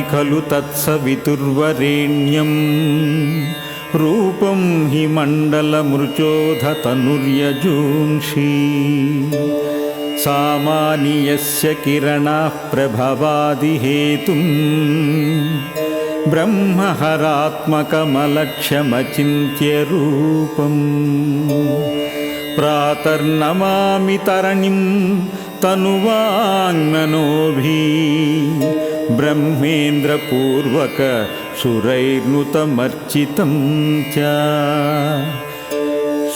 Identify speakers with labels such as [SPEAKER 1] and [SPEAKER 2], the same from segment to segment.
[SPEAKER 1] खलु तत्सवितुर्वरेण्यम्। रूपं हि मण्डलमृचोधतनुर्यजूंषि। सामान्यस्य किरणाः प्रभवादिहेतुम्। ब्रह्महरात्मकमलक्ष्यमचिन्त्यरूपम् प्रातर्नमामि तरणिं तनुवाङ्मनोभिः ब्रह्मेन्द्रपूर्वकसुरैर्नुतमर्चितं च।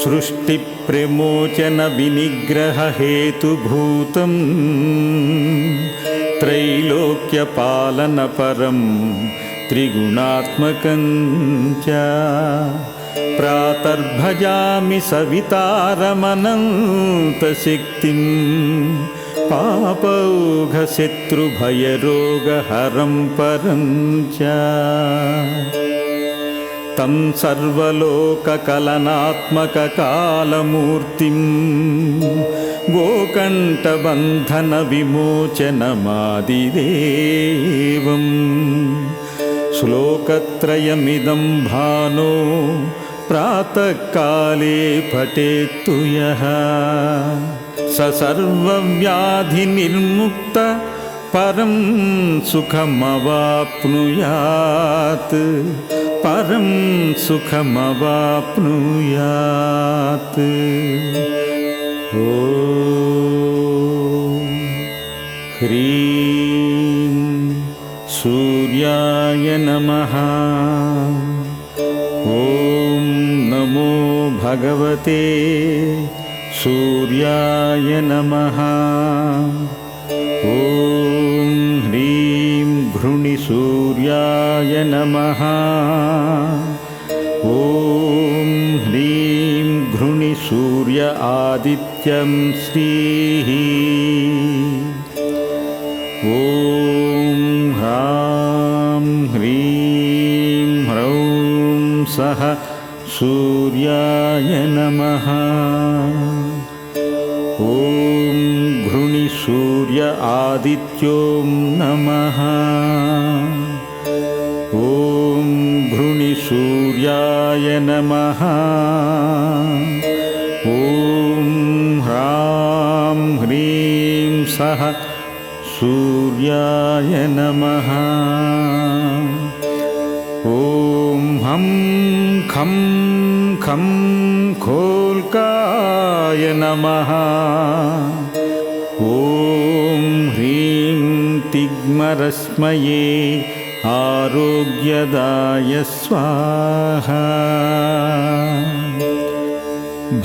[SPEAKER 1] सृष्टिप्रमोचनविनिग्ररहेतुभूतम् त्रैलोक्यपालनपरं त्रिगुणात्मकं च प्रातर्भजामि सवितारमनन्तशक्तिं पापौघशत्रुभयरोगहरं परं च तं सर्वलोककलनात्मककालमूर्तिं गोकण्ठबन्धनविमोचनमादिदेवम् श्लोकत्रयमिदं भानो प्रातःकाले पठेत्तु यः। स सर्वव्याधिनिर्मुक्त परं सुखमवाप्नुयात्। परं सुखमवाप्नुयात्। ॐ ह्रीं सूर्याय नमः नमो भगवते सूर्याय नमः। ॐ ह्रीं घृणिसूर्याय नमः। ॐ ह्रीं घृणिसूर्य आदित्यं श्रीः। ॐ ह्रां ह्रीं ह्रौं सः सूर्याय नमः। ॐ घृणिसूर्य आदित्यो नमः। ॐ घृणिसूर्याय नमः। ॐ ह्रां ह्रीं सः सूर्याय नमः खं खं खोल्काय नमः। ॐ ह्रीं तिग्मरस्मये आरोग्यदाय स्वाहा।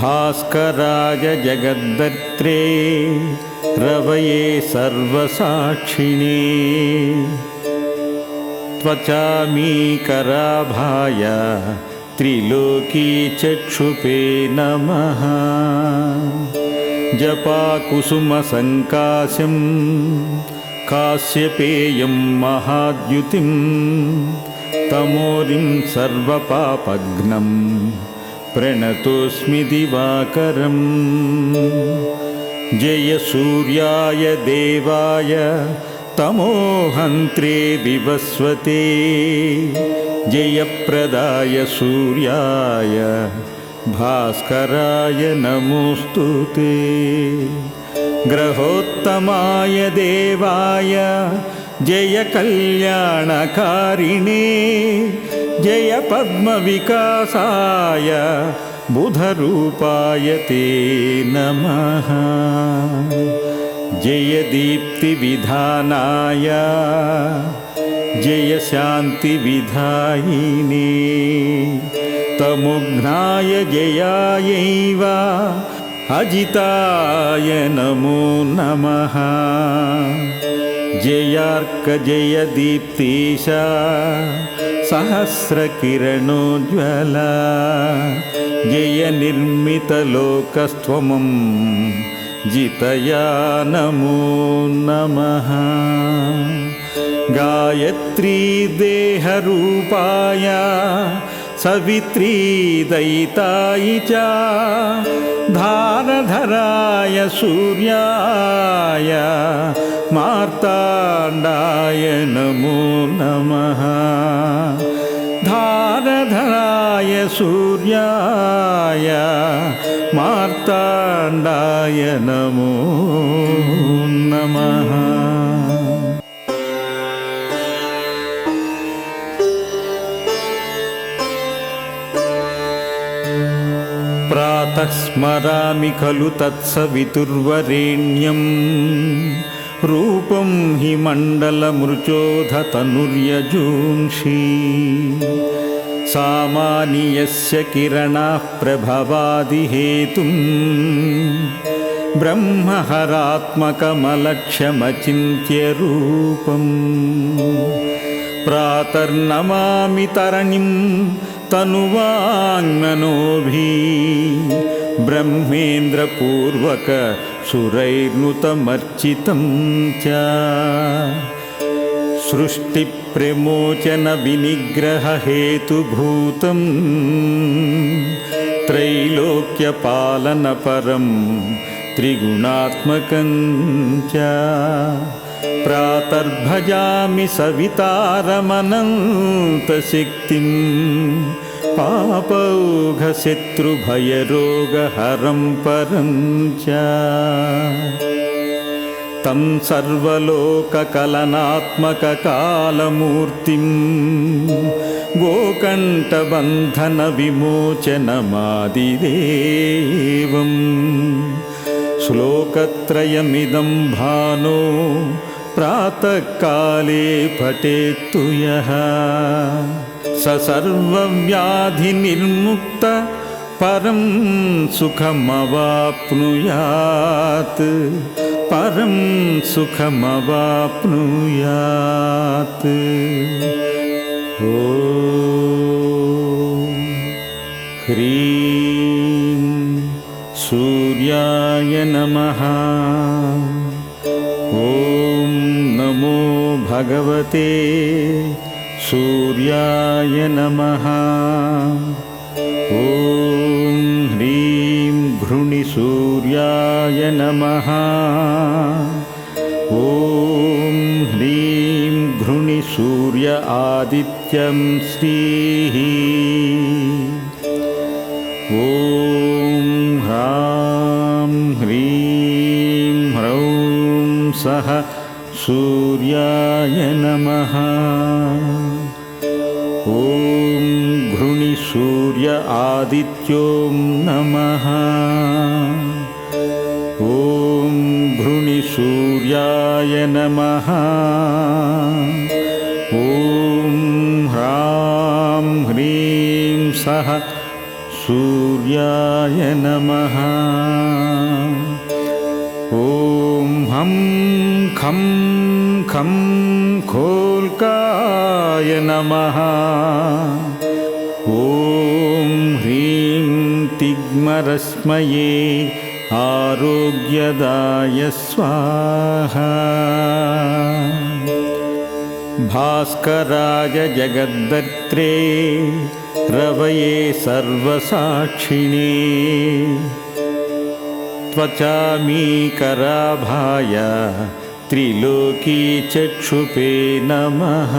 [SPEAKER 1] भास्कराय जगद्दत्रे रवये सर्वसाक्षिणे। त्वचामीकराभाय त्रिलोकीचक्षुपे नमः। जपाकुसुमसङ्काशं काश्यपेयं महाद्युतिं तमोरिं सर्वपापघ्नं प्रणतोऽस्मि दिवाकरम्। जय सूर्याय देवाय तमोहन्त्रे विवस्वते। जयप्रदाय सूर्याय। भास्कराय नमोऽस्तु ते। ग्रहोत्तमाय देवाय। जय कल्याणकारिणे जय पद्मविकासाय बुधरूपाय ते नमः जय दीप्तिविधानाय जय शान्तिविधायिने तमुघ्नाय जयायैव। अजिताय नमो नमः। जयार्क जय दीप्तीशा सहस्रकिरणोज्ज्वला। जय निर्मितलोकस्त्वमं जितया नमो। नमः गायत्री देहरूपाय सवित्री दयितायि च धारधराय सूर्याय मार्ताण्डाय नमो नमः। धारधराय सूर्याय मार्ताण्डाय नमो। नमः प्रातः स्मरामि खलु तत्सवितुर्वरेण्यम्। रूपं हि मण्डलमृचोधतनुर्यजूंषि सामान्यस्य किरणाः प्रभवादिहेतुम् ब्रह्महरात्मकमलक्ष्यमचिन्त्यरूपम् प्रातर्नमामि तरणिं तनुवाङ्मनोभिः ब्रह्मेन्द्रपूर्वक सुरैर्नुतमर्चितं च सृष्टिप्रमोचनविनिग्ररहेतुभूतम् त्रैलोक्यपालनपरं त्रिगुणात्मकं च प्रातर्भजामि सवितारमनन्तशक्तिं पापौघशत्रुभयरोगहरं परं च तं सर्वलोककलनात्मककालमूर्तिं गोकण्ठबन्धनविमोचनमादिदेवम् श्लोकत्रयमिदं भानो प्रातःकाले पठेत्तु यः स सर्वव्याधिनिर्मुक्त परं सुखमवाप्नुयात्। परं सुखमवाप्नुयात्। ॐ ह्रीं सूर्याय नमः। ॐ नमो भगवते सूर्याय नमः ॐ ह्रीं घृणिसूर्याय नमः। ॐ ह्रीं घृणिसूर्य आदित्यं श्रीः। ॐ ह्रां ह्रीं ह्रौं सः सूर्याय नमः घृणिसूर्य आदित्यो नमः। ॐ घृणिसूर्याय नमः। ॐ ह्रां ह्रीं सः सूर्याय नमः। ॐ हं खं खं खोल्काय नमः तिग्मरस्मये आरोग्यदाय स्वाहा। भास्कराय जगद्दत्रे रवये सर्वसाक्षिणे। त्वचामीकराभाय त्रिलोकीचक्षुपे नमः।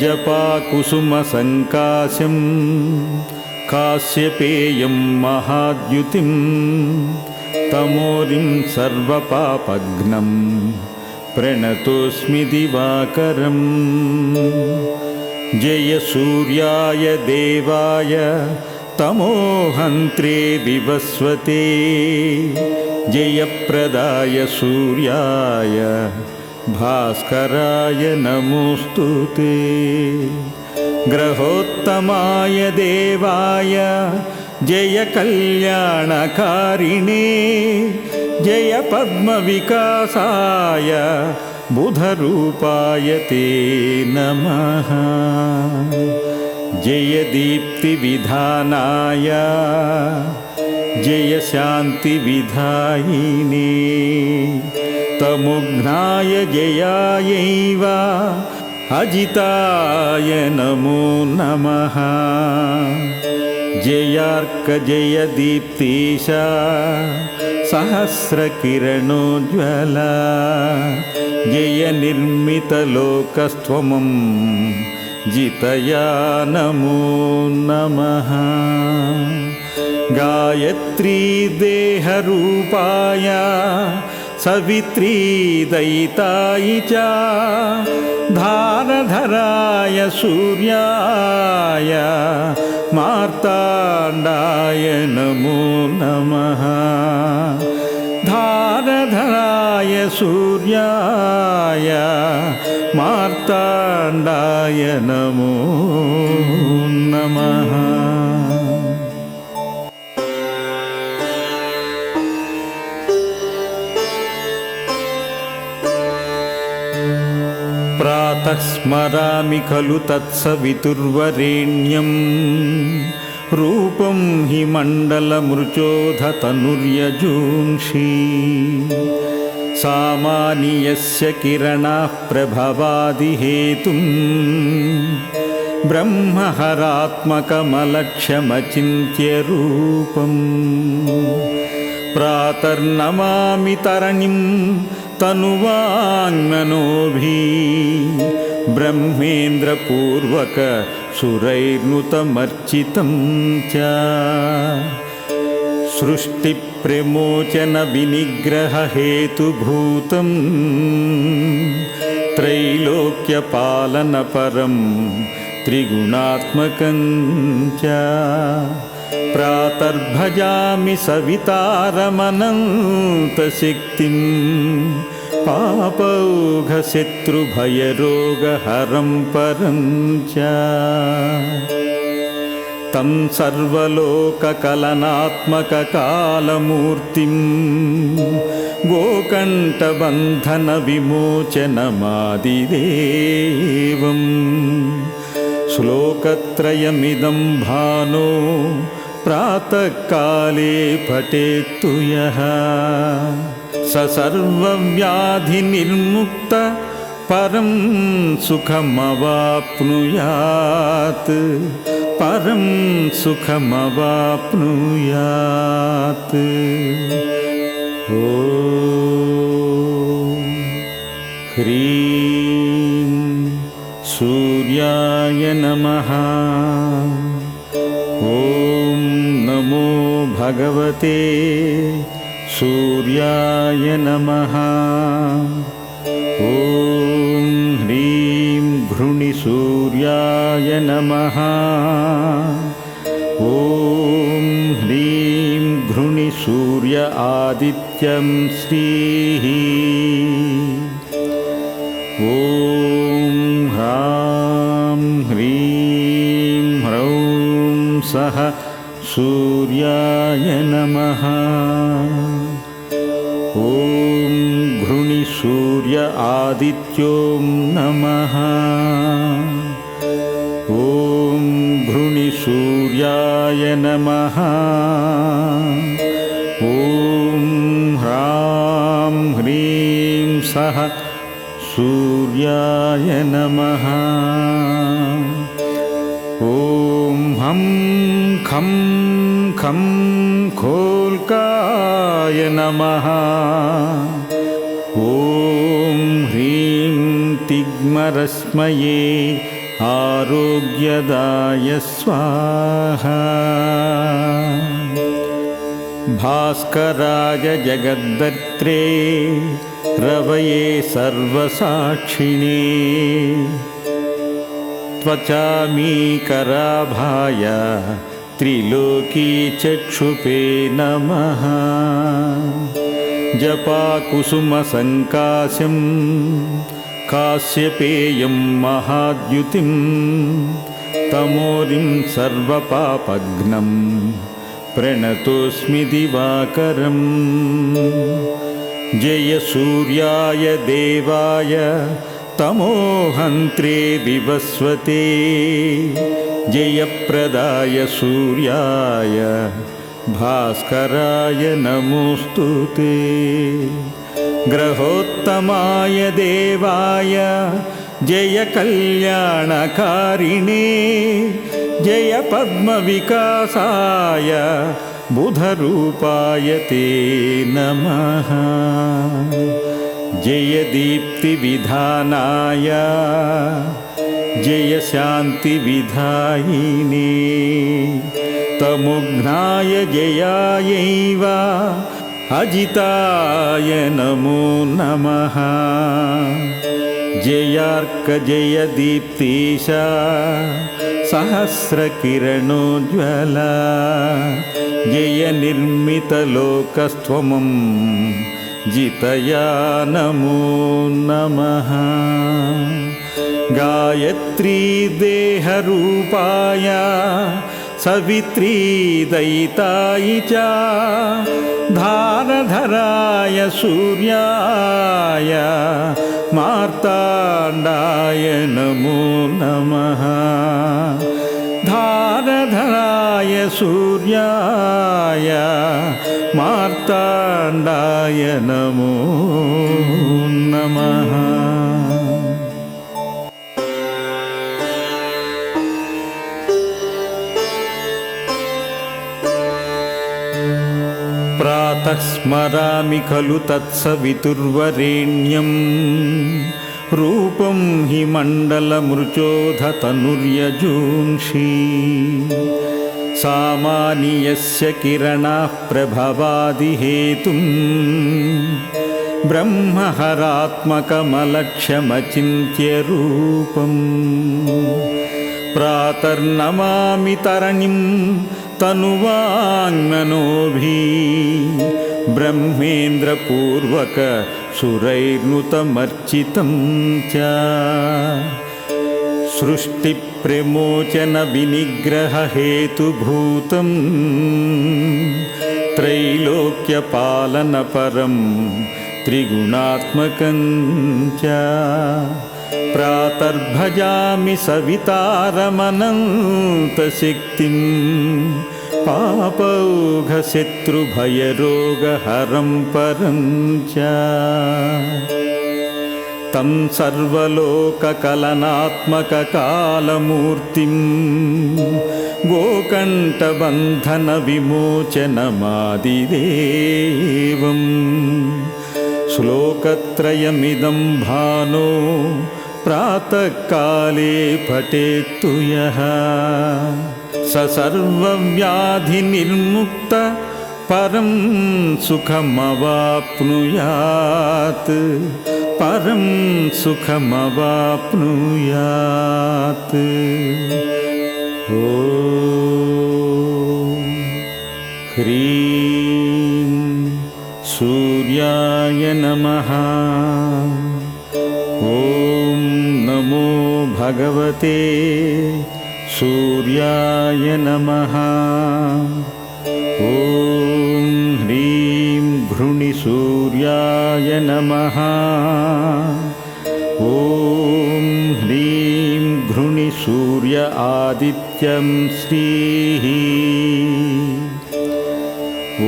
[SPEAKER 1] जपाकुसुमसङ्काशं काश्यपेयं महाद्युतिं तमोरिं सर्वपापघ्नं प्रणतोऽस्मि दिवाकरम्। जय सूर्याय देवाय तमोहन्त्रे विवस्वते। जयप्रदाय सूर्याय भास्कराय नमोऽस्तु ते ग्रहोत्तमाय देवाय जय कल्याणकारिणे जय पद्मविकासाय बुधरूपाय ते नमः। जय दीप्तिविधानाय जय शान्तिविधायिने तमुघ्नाय जयायैव अजिताय नमो नमः। जयार्क जय दीप्तीशा सहस्रकिरणोज्ज्वला। जय निर्मितलोकस्त्वमं जितया नमो नमः। गायत्री देहरूपाय सवित्री दयितायि च धारधराय सूर्याय मार्ताण्डाय नमो नमः धारधराय सूर्याय मार्ताण्डाय नमो नमः स्मरामि खलु तत्सवितुर्वरेण्यं रूपं हि मण्डलमृचोधतनुर्यजूंषि। सामान्यस्य किरणाः प्रभवादिहेतुं ब्रह्महरात्मकमलक्ष्यमचिन्त्यरूपम् प्रातर्नमामि तरणिं तनुवाङ्मनोभिः ब्रह्मेन्द्रपूर्वक सुरैर्नुतमर्चितं च सृष्टिप्रमोचनविनिग्ररहेतुभूतं त्रैलोक्यपालनपरं त्रिगुणात्मकं च प्रातर्भजामि सवितारमनन्तशक्तिं। पापौघशत्रुभयरोगहरं परं च। तं सर्वलोककलनात्मककालमूर्तिं। गोकण्ठबन्धनविमोचनमादिदेवम् श्लोकत्रयमिदं भानो प्रातःकाले पठेत्तु यः। स सर्वव्याधिनिर्मुक्त परं सुखमवाप्नुयात्। परं सुखमवाप्नुयात्। ॐ ह्रीं सूर्याय नमो भगवते सूर्याय नमः। ॐ ह्रीं घृणिसूर्याय नमः। ॐ ह्रीं घृणिसूर्य आदित्यं श्रीः। ॐ ह्रां ह्रीं ह्रौं सः सूर्याय नमः। ॐ घृणिसूर्य आदित्यो नमः। ॐ घृणिसूर्याय नमः। ॐ ह्रां ह्रीं सः सूर्याय नमः खं खं खोल्काय नमः। ॐ ह्रीं तिग्मरस्मये आरोग्यदाय स्वाहा। भास्कराय जगद्दत्रे रवये सर्वसाक्षिणे। त्वचामीकराभाय त्रिलोकीचक्षुपे नमः। जपाकुसुमसङ्कास्यं कास्यपेयं महाद्युतिं तमोरिं सर्वपापघ्नं प्रणतोऽस्मि दिवाकरम् जय सूर्याय देवाय तमोहन्त्रे विवस्वते जयप्रदाय सूर्याय। भास्कराय नमोऽस्तु ते। ग्रहोत्तमाय देवाय। जय कल्याणकारिणे जय पद्मविकासाय बुधरूपाय ते नमः जय दीप्तिविधानाय जय शान्तिविधायिने तमुघ्नाय जयायैव। अजिताय नमो नमः। जयार्क सहस्रकिरणोज्ज्वला। जय निर्मितलोकस्त्वमं जितया नमो। नमः गायत्री देहरूपाय सवित्री दयितायि च धारधराय सूर्याय मार्ताण्डाय नमो नमः। धारधराय सूर्याय मार्ताण्डाय नमो नमः। प्रातः स्मरामि खलु तत्सवितुर्वरेण्यं रूपं हि मण्डलमृचोधतनुर्यजूंषि सामान्यस्य किरणाः प्रभवादिहेतुं ब्रह्महरात्मकमलक्ष्यमचिन्त्यरूपम् प्रातर्नमामि तरणिं तनुवाङ्मनोभिः ब्रह्मेन्द्रपूर्वक सुरैर्नुतमर्चितं च सृष्टिप्रमोचनविनिग्ररहेतुभूतं त्रैलोक्यपालनपरं त्रिगुणात्मकं च प्रातर्भजामि सवितारमनन्तशक्तिं पापौघशत्रुभयरोगहरं परं च तं सर्वलोककलनात्मककालमूर्तिं गोकण्ठबन्धनविमोचनमादिदेवम् श्लोकत्रयमिदं भानो प्रातःकाले पठेत्तु यः स सर्वव्याधिनिर्मुक्त परं सुखमवाप्नुयात्। परं सुखमवाप्नुयात्। ॐ ह्रीं सूर्याय नमः। ॐ नमो भगवते सूर्याय नमः ॐ ह्रीं घृणिसूर्याय नमः। ॐ ह्रीं घृणिसूर्य आदित्यं श्रीः।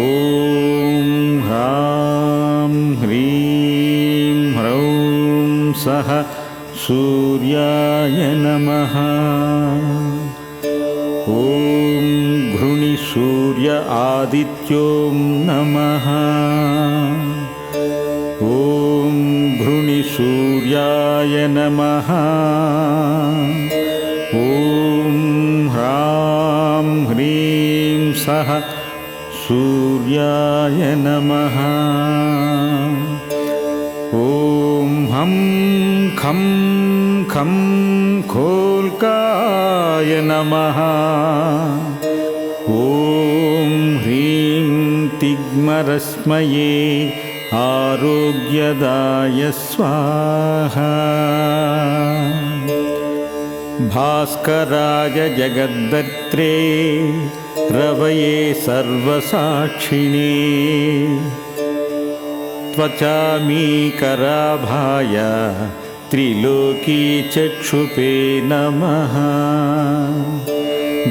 [SPEAKER 1] ॐ ह्रां ह्रीं ह्रौं सः सूर्याय नमः घृणिसूर्य आदित्यो नमः। ॐ घृणिसूर्याय नमः। ॐ ह्रां ह्रीं सः सूर्याय नमः। ॐ हं खं खं खोल्काय नमः तिग्मरस्मये आरोग्यदाय स्वाहा। भास्कराय जगद्दत्रे रवये सर्वसाक्षिणे। त्वचामीकराभाय त्रिलोकीचक्षुपे नमः।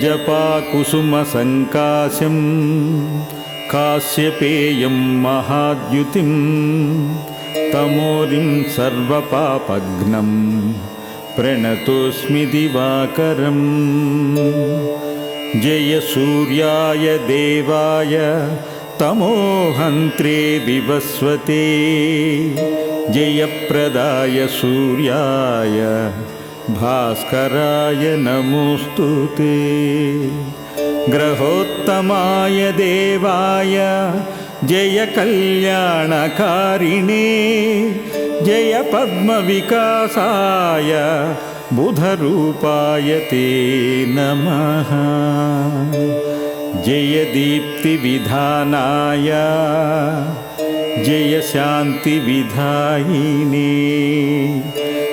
[SPEAKER 1] जपाकुसुमसङ्काशं काश्यपेयं महाद्युतिं तमोरिं सर्वपापघ्नं प्रणतोऽस्मि दिवाकरम्। जय सूर्याय देवाय तमोहन्त्रे विवस्वते। जयप्रदाय सूर्याय भास्कराय नमोऽस्तु ते ग्रहोत्तमाय देवाय जय कल्याणकारिणे जय पद्मविकासाय बुधरूपाय ते नमः। जय दीप्तिविधानाय जय शान्तिविधायिने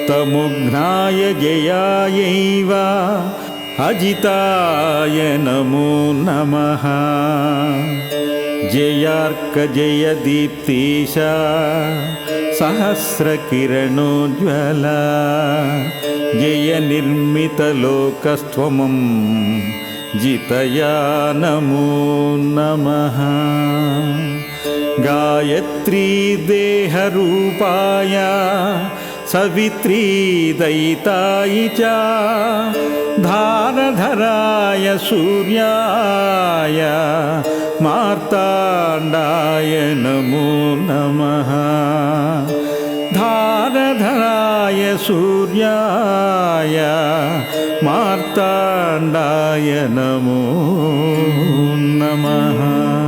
[SPEAKER 1] तमुघ्नाय जयायैव अजिताय नमो नमः। जयार्क जय दीप्तीशा सहस्रकिरणोज्ज्वला। जय निर्मितलोकस्त्वमं जितया नमो नमः। गायत्री देहरूपाय सवित्री दयितायि च धारधराय सूर्याय मार्ताण्डाय नमो नमः धारधराय सूर्याय मार्ताण्डाय नमो नमः